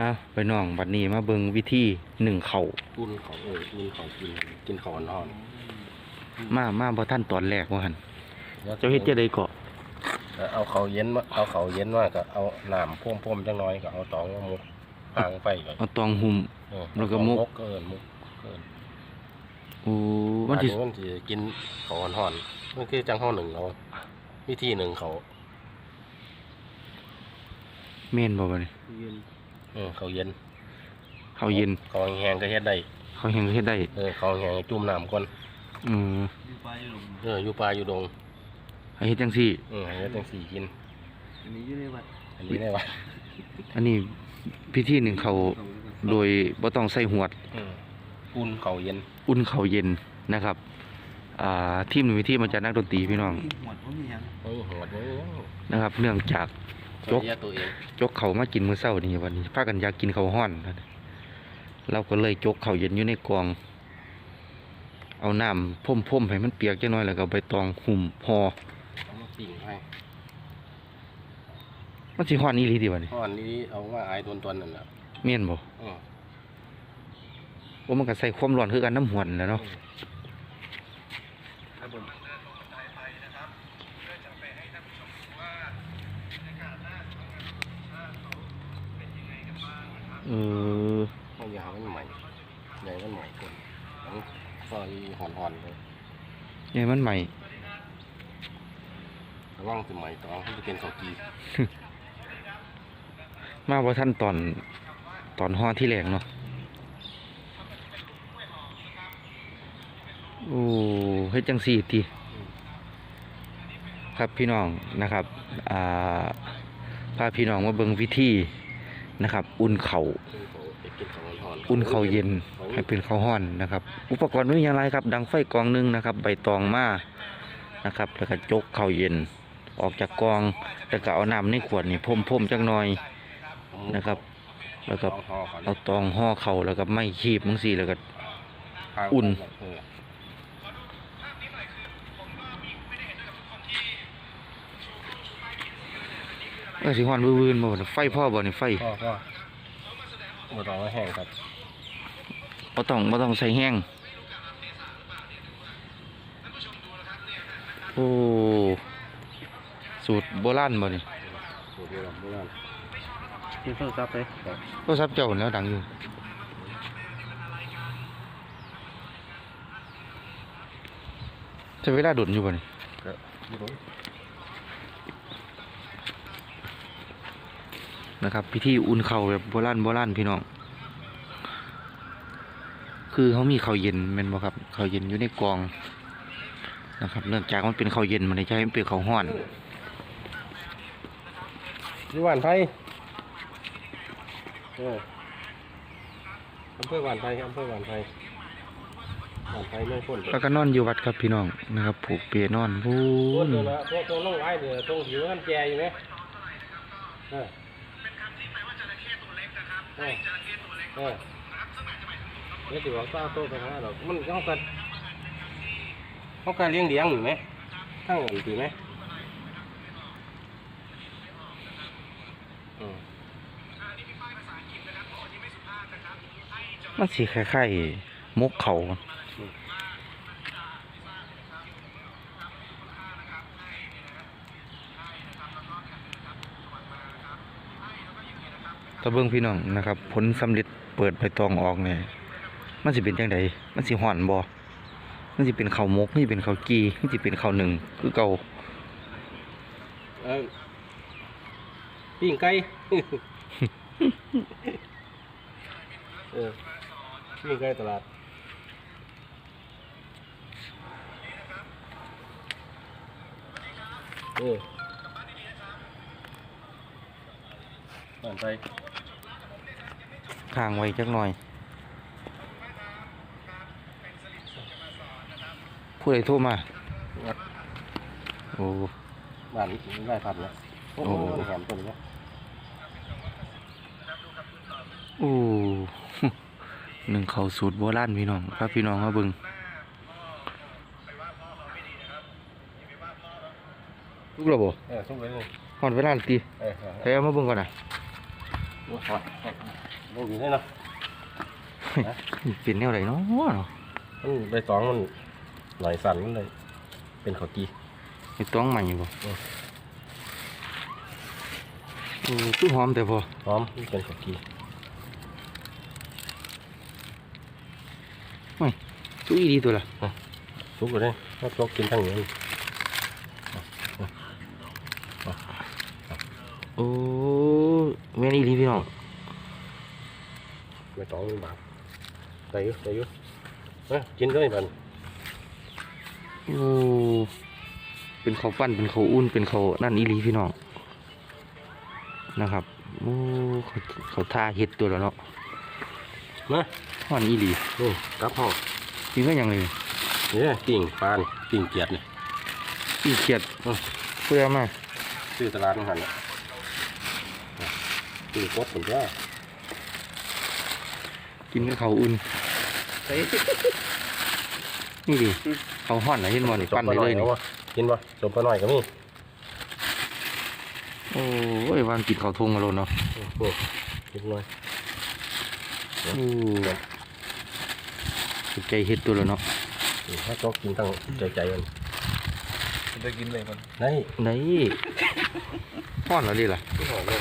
อะไปน้องบัดนี้มาเบิ่งวิธีหนึ่งเขาอุ่นเขาเอออุ่นเขากินกินเขาอ่อนมามาบ่ท่านตอนแรกว่าหั่นๆเจ้าเฮ็ดจะได้เกาะเอาเขาเย็นมาเอาเขาเย็นมาก็เอาน้ำพ่วมๆจังน้อยก็เอาตองมามุกพางไฟก่อนเอาตองหุ่ม เออแล้วก็มุกเกินมุกเกินโอ้มัมันนสิมันสิกินเขาอ่อนๆมันคือจังห้อหนึ่งเราวิธีหนึ่งเขาแม่นบ่บัดนี้เออเขาเย็นเขาเย็นเขาแห้งๆก็เฮ็ดได้เขาเฮ็ดเฮ็ดได้เออเขาแห้งจุ่มน้ำก่อนอืมเอออยู่ป่าอยู่ดงให้เฮ็ดจังซี่เออให้เฮ็ดจังสี่กิน อันนี้อยู่ในวัดอันนี้ได้ปะอันนี้พิธีหนึ่งเขาโดยบ่ต้องใส่หวดเอออุ่นเขาเย็น อุ่นเขาเย็นนะครับ อ่าทีมหนึ่งวิธีมาจากนักดนตรีพี่น้องหมวดผมมีหยังเฮ้ยหัวเด้อนะครับ เนื่องจากยกช่วยเหลือตัวเองจกเขามากินมื้อเช้านี่วันนี้พากันอยากกินข้าวห้อน เราก็เลยจกข้าวเย็นอยู่ในกล่อง เอาน้ำพ่มๆให้มันเปียกจักหน่อยแล้วก็เอาใบตองหุ่มห่อเอามาปิ่งให้มันสิฮ้อนอีหลีติบัดนี้เพราะอันนี้เอาว่าอายตวนๆนั่นแหละแม่นบ่เออว่ามันก็ใส่ความร้อนคือกันน้ำหวนแหล้วเนาะ ครับผม เออเอายาวมันใหม่ใหญ่มันใหม่คนต้องซอยห่อนๆเลยเนี่ยมันใหม่ระวังสิใหม่ต้องให้จะเป็นข้าวจีมาบ่ทันตอนตอนห่อที่แรกเนาะโอ้เฮ็ดจังซี่ติครับพี่น้องนะครับ อ่าพาพี่น้องมาเบิ่งวิธี นะครับ อุ่นเข่าวคือเขาไปกินข้าวห่อนๆอุ่นเข่าวเย็นให้เป็นข้าวห้อนนะครับ อุปกรณ์มีอย่างไรครับ ดังไฟกองหนึงนะครับ ใบตองมานะครับ แล้วก็จกข้าวเย็น ออกจากกองแล้วก็เอาน้ำในขวดนี่พ่มๆจักหน่อยนะครับ แล้วก็เอาห่อก่อนเอาตองห่อเข่าแล้วก็ไม่คีบมังสีแล้วก็ทางอุ่น ออเออสิฮ้อนวืนๆบ่ไฟพ่อบ่นี่ไฟพ่อพ่อหมดเอาไว้แห้งครับบ่ต้องบ่ต้องใส่แห้งโอ้สูตรโบราณบ่นี่สูตรโบราณโบราณกินโทรศัพท์เลยโทรศัพท์เจ้านั่นแหล้วดังอยู่ใช้เวลาดุนอยู่บ่นี่ ก็ไม่รู้ นะครับ พิธีอุ่นเข่าวแบบโบราณโบราณพี่น้อง คือเขามีข้าวเย็นแม่นบ่ครับข้าวเย็นอยู่ในกล่องนะครับ เนื่องจากมันเป็นข้าวเย็นมันไม่ใช่มันเป็นข้าวห้อนที่หวานไทยเอออำเภอหวานไทยอำเภอหวานไทยหวานไทยไม่พ้นแล้วก็นอนอยู่วัดครับพี่น้องนะครับ ผูกเปรนอนพูโอ้นตัวละตัวตัวลงไอ้เดี๋ยวตรงผิวมันแก่อยู่ไหมเออ เออเออนี่ถือว่าซาโตไปหาดอกมันเขากันเขาการเลี้ยงเลี้ยงอยู่ไหมทั้งอื่นถือไหมอืมมันสีคล้ายๆมกเขา ตะเบิงพี่น้องนะครับ ผลสำเร็จเปิดใบตองออกเนี่ยมันสิเป็นจังไดมันสิห่อนบ่มันสิเป็นข้าวมกมันสิเป็นข้าวจีมันสิเป็นข้าวหนึ่งคือเก่าเออปิ้งไก่ เออปิ้งไก่ตลาดเออผ่านไป ข้างไว้จักหน่อย ผู้ใดโทรมาวัดโอ้ บ้านได้ผัดแล้วโอ้โอ้โหแหมตัวนี้โอ้ หนึ่งเขาวสูตรโบราณพี่น้องพาพี่น้องมาเบิ่งลูกระบบเออส่งไปเลยหอดเวลาตีเออเออใครเอามาเบิ่งก่อนนะเออ ไม่มีเลยเนาะเป็นแนวไหนเนาะเนาะมันใบตองมันหน่อยสั่นมันเลย เป็นข้าวกีไอ้ต้องใหม่บ่เออเออคือหอมแต่พอหอมมันเป็นข้าวกีสุอีดีตัวละสุกเลยถ้าตกกินทั้งนี้โอ้แม่นอีหลีพี่น้อง ใบตองมันบาดได้อยู่ได้อยู่เอ้ยกินเลยมันโอ้เป็นข้าวปั้นเป็นข้าวอุ่นเป็นข้าวนั่นอีหลีพี่น้องนะครับโอ้เขาเขาท่าเฮ็ดตัวแล้วเนาะมาฮ้อนอีหลีนี่กลับห้องกินก็ยังเลยนี่ปิ่งปลานี่ปิ่งเกียดนี่อีเขียดอืมเพื่อมาซื้อตลาดนี่หันน่ะซื้อกบผมว่า กินกับข้าวอุ่นนี่ดิข้าวฮ้อนนะเห็นบ่นี่ปั้นได้เลยนี่กินบ่สมปลาหน่อยก็มีโอ้ยวางกินข้าวทงกันโลดเนาะนี่กินหน่อย โอ้สุดใจเฮ็ดตัวแล้วเนาะนี่ถ้าโจกกินตั้งใจใจมันมันจะกินเลยมันได้ไหนฮ้อนแล้วดิล่ะที่หอมเลย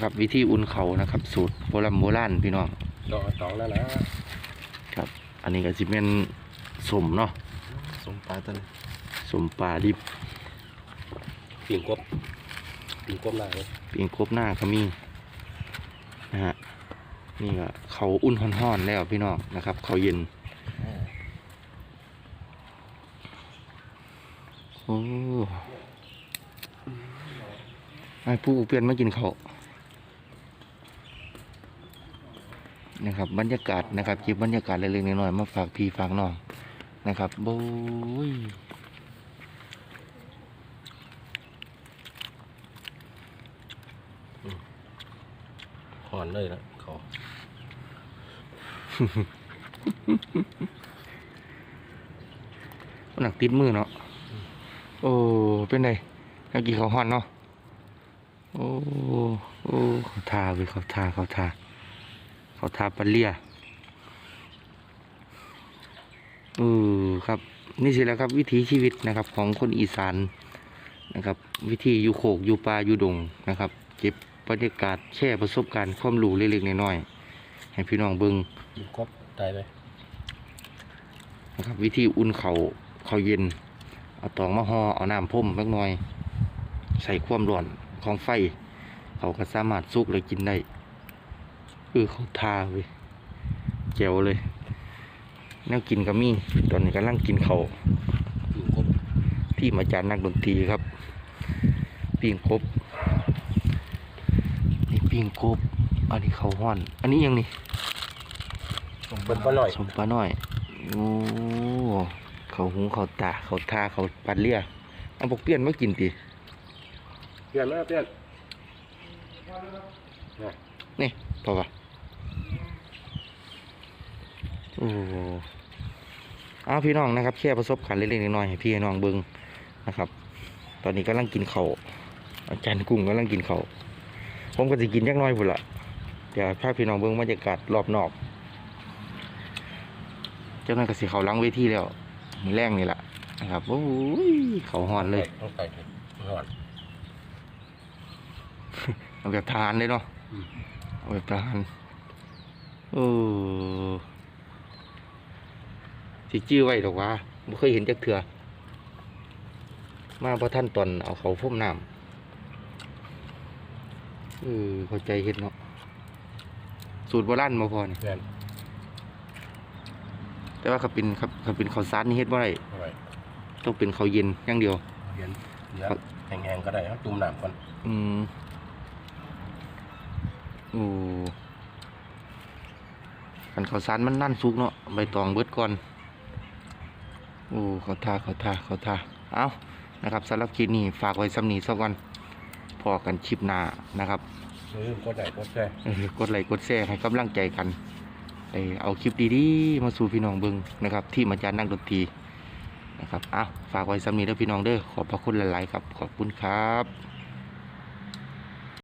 ครับวิธีอุ่นเขานะครับ สูตรโบราณโบราณพี่น้องดอกสองแล้วนะอันนี้ก็สิเป็นสมเนาะสมปลาตัวนี้สมปลาดิบปิ่งกบปิ่งกบหน้าเลยปีงครบหน้าก็มีนะฮะนี่ก็เขาอุ่นห่อนๆแล้วพี่น้องนะครับ เขาเย็นโอ้ไอ้ผู้เปลี่ยนมากินเขาว นะครับ บรรยากาศนะครับเก็บบรรยากาศเล็กๆน้อยๆมาฝากพี่ฝากน้องนะครับโบ้ยหอนเลยนะเขาหนักติดมือเนาะโอ้เป็นไงเมื่อกี้เขาห่อนเนาะโอ้โอ้เขาทาเว้ยเขาทาเขาทา เขาทาปันเลียเออครับ นี่สิแหล้วครับ วิถีชีวิตนะครับ ของคนอีสานนะครับ วิธีอยู่โขกอยู่ป่าอยู่ดงนะครับ เก็บบรรยากาศแช่ประสบการณ์ความรู้เล็กๆน้อยๆให้พี่น้องเบิงปิ่งกบตายไปนะครับ วิธีอุ่นเขาเขาเย็นเอาตองมาห่อเอาน้ำพ่มเล็กน้อย ใส่ความร้อนของไฟ เขาก็สามารถสุกเลยกินได้ เออเขาทาเว้ยแจ๋วเลยแนวกินก็มีตอนนี้กำลังกินเขาวปิ่งกบที่มาจากนักดนตรีครับปิ้งกบนี่ปิ้งกบอันนี้เขาวห้อน อันนี้ยังนี่สมเป็นปลาหน่อยสมปลาน้อยโอ้เขาหุงเขาตาเขาทาเขาปัดเลี่ยเอาพวกเปลี่ยนมากินติเปลี่ยนมาเปลี่ยนนี่พอปะ โอ้เอาพี่น้องนะครับแค่ประสบการณ์เล็กๆน้อยๆให้พี่ให้น้องเบิ้งนะครับ ตอนนี้กำลังกินเขาวอาจารย์กุ้งกำลังกินเขาวผมก็จะกินยักหน้อยพุ่นละเดี๋ยวพาพี่น้องเบิ้งบรรยากาศรอบนอกเจ้าหน้าก็สิเขาหล้างเวทีแล้วมีแรงนี่แหละนะครับโอ้ยเขาหอนเลยต้องใส่หอนเอาแบบทานเลยเนาะอืมเอาแบบทานเออ สิจื้อไว้ดอกว่าไม่เคยเห็นจักเถื่อมาพระท่านตอนเอาเขาพุ่มน้ำเออเข้าใจเห็นเนาะสูตรโบราณมาพอนี่เปลี่ยนแต่ว่าเขาเป็นครับเขาเป็นข้าวสารนี่เฮ็ดบ่ได้เอาไว้ต้องเป็นข้าวเย็นอย่างเดียวเปลี่ยนเดี๋ยวแห้งๆก็ได้ครับจุ่มน้ำก่อนอืมโอ้กันข้าวสารมันนั่นสุกเนาะใบตองเบิดก่อน โอ้เขาทาเขาทาเขาทาเอานะครับสำหรับคลิปนี้ฝากไว้สำนีสักวันพอกันคลิปหน้านะครับเออกดได้กดแช่เออกดไลค์กดแชร์ให้กำลังใจกันเออเอาคลิปดีๆมาสู่พี่น้องเบิงนะครับ ที่มาจารย์นักดนตรีนะครับเอาฝากไว้สำนีแล้วพี่น้องเด้อขอบพระคุณหลายๆครับ ขอบคุณครับ